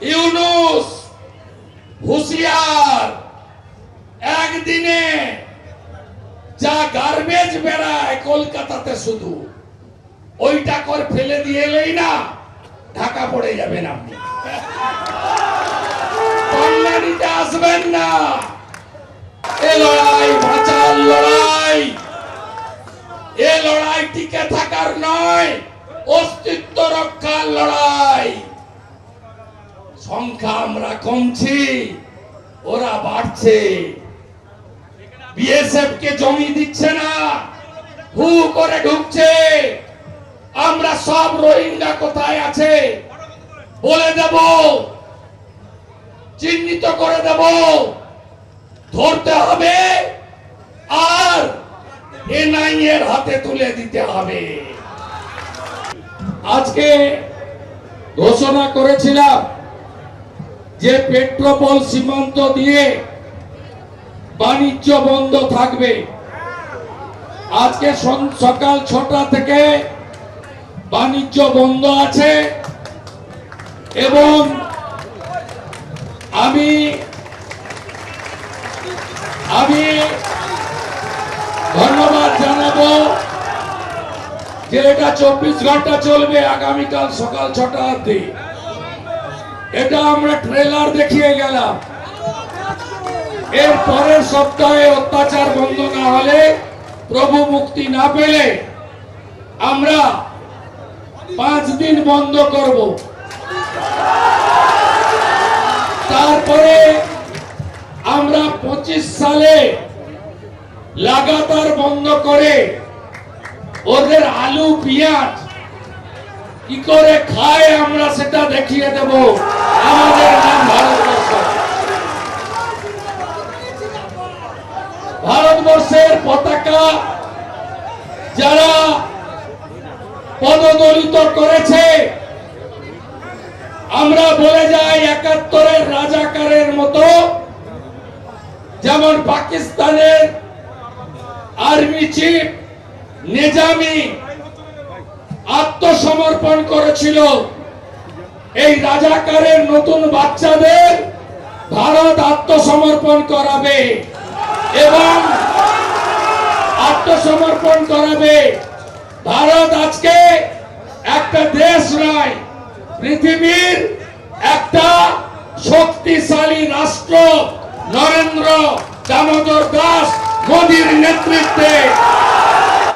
ইউনুস, হুশিয়ার, একদিনে যা গার্বেজ বেড়ায় কলকাতাতে শুধু, ওইটা করে ফেলে দিয়ে এলেই না, ঢাকা পড়ে যাবেন আপনি। কল্যাণীতে আসবেন না। এ লড়াই বাঁচার লড়াই। এ লড়াই টিকে থাকার নয়, অস্তিত্ব রক্ষার লড়াই। সংখ্যা আমরা কমছি, ওরা বাড়ছে। বিএসএফ কে জমি দিচ্ছে না, হু করে ঢুকছে। আমরা সব রোহিঙ্গা কোথায় আছে, বলে দেব, চিহ্নিত করে দেব। ধরতে হবে, আর এনআই এর হাতে তুলে দিতে হবে। আজকে ঘোষণা করেছিলাম যে পেট্রোপল সীমান্ত দিয়ে বাণিজ্য বন্ধ থাকবে। আজকে সকাল ছটা থেকে বাণিজ্য বন্ধ আছে এবং আমি আমি ধন্যবাদ জানাব যে এটা চব্বিশ ঘণ্টা চলবে আগামীকাল সকাল ছটা অব্দি এটা আমরা ট্রেলার দেখিয়ে গেলাম। এর পরের সপ্তাহে অত্যাচার বন্ধ না হলে, প্রভু মুক্তি না পেলে আমরা পাঁচ দিন বন্ধ করব। তারপরে আমরা পঁচিশ সালে লাগাতার বন্ধ করে ওদের আলু, পেঁয়াজ কি করে খায় আমরা সেটা দেখিয়ে দেব। ভারতবর্ষের পতাকা যারা পদদলিত করেছে, আমরা বলে যাই একাত্তরের রাজাকারের মতো, যেমন পাকিস্তানের আর্মি চিফ নিজামি আত্মসমর্পণ করেছিল। এই রাজাকারের নতুন বাচ্চাদের ভারত আত্মসমর্পণ করাবে। এবং আত্মসমর্পণ করাবে। ভারত আজকে একটা দেশ নয়, পৃথিবীর একটা শক্তিশালী রাষ্ট্র, নরেন্দ্র দামোদর দাস মোদীর নেতৃত্বে।